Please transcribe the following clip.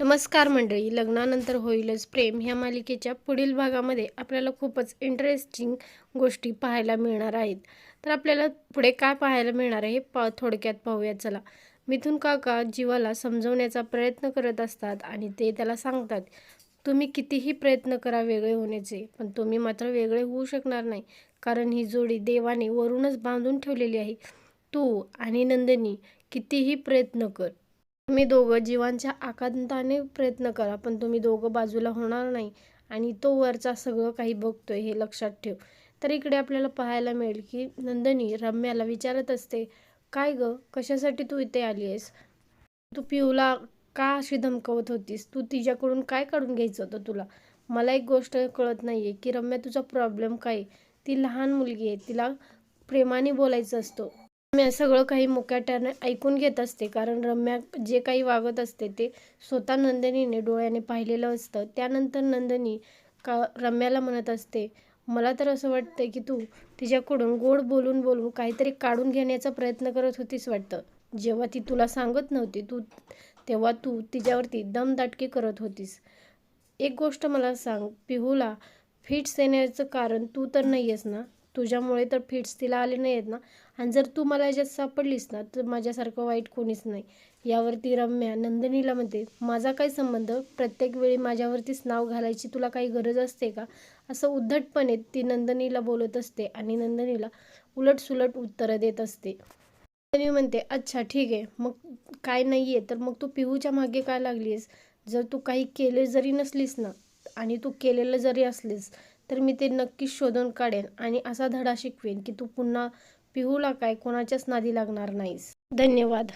नमस्कार मंडळी लग्नानंतर होईलच प्रेम ह्या मालिकेच्या पुढील भागामध्ये आपल्याला खूपच इंटरेस्टिंग गोष्टी पाहायला मिळणार आहेत. तर आपल्याला पुढे काय पाहायला मिळणार आहे हे पा थोडक्यात पाहूया चला. मिथून काका जीवाला समजवण्याचा प्रयत्न करत असतात आणि ते त्याला सांगतात तुम्ही कितीही प्रयत्न करा वेगळे होण्याचे पण तुम्ही मात्र वेगळे होऊ शकणार नाही कारण ही जोडी देवाने वरूनच बांधून ठेवलेली आहे. तू आणि नंदिनी कितीही प्रयत्न कर तुम्ही दोघं जीवांच्या आकांताने प्रयत्न करा पण तुम्ही दोघं बाजूला होणार नाही आणि तो वरचा सगळं काही बघतोय हे लक्षात ठेव. तर इकडे आपल्याला पाहायला मिळेल की नंदिनी रम्याला विचारत असते काय ग कशासाठी तू इथे आली आहेस? तू पिऊला का अशी धमकवत होतीस? तू तिच्याकडून काय काढून घ्यायचं होतं तुला? मला एक गोष्ट कळत नाही आहे की रम्या तुझा प्रॉब्लेम काय आहे? ती लहान मुलगी आहे तिला प्रेमाने बोलायचं असतं. रम्या सगळं काही मुकाट्याने ऐकून घेत असते. कारण रम्या जे काही वागत असते ते स्वतः नंदिनीने डोळ्याने पाहिलेलं असतं. त्यानंतर नंदिनी का रम्याला म्हणत असते मला तर असं वाटतं की तू तिच्याकडून गोड बोलून बोलून काहीतरी काढून घेण्याचा प्रयत्न करत होतीस वाटतं. जेव्हा ती तुला सांगत नव्हती तू तेव्हा तू तिच्यावरती दमदाटकी करत होतीस. एक गोष्ट मला सांग पिहूला फिट्स येण्याचं कारण तू तर नाही आहेस ना? तुझ्यामुळे तर फिट्स तिला आले नाही आहेत ना. आणि जर तू मला याच्यात सापडलीस ना तर माझ्यासारखं वाईट कोणीच नाही. यावरती रम्या नंदिनीला म्हणते माझा काय संबंध? प्रत्येक वेळी माझ्यावरतीच नाव घालायची तुला काही गरज असते का? असं उद्धटपणे ती नंदिनीला बोलत असते आणि नंदिनीला उलटसुलट उत्तरं देत असते. नंदिनी म्हणते अच्छा ठीक आहे. मग काय नाही आहे तर मग तू पिहूच्या मागे काय लागलीस जर तू काही केले जरी नसलीस ना आणि तू केलेलं जरी असलीस तर मी ते नक्कीच शोधून काढेन आणि असा धडा शिकवेन की तू पुन्हा पिहूला काय कोणाच्याच नादी लागणार नाहीस. धन्यवाद.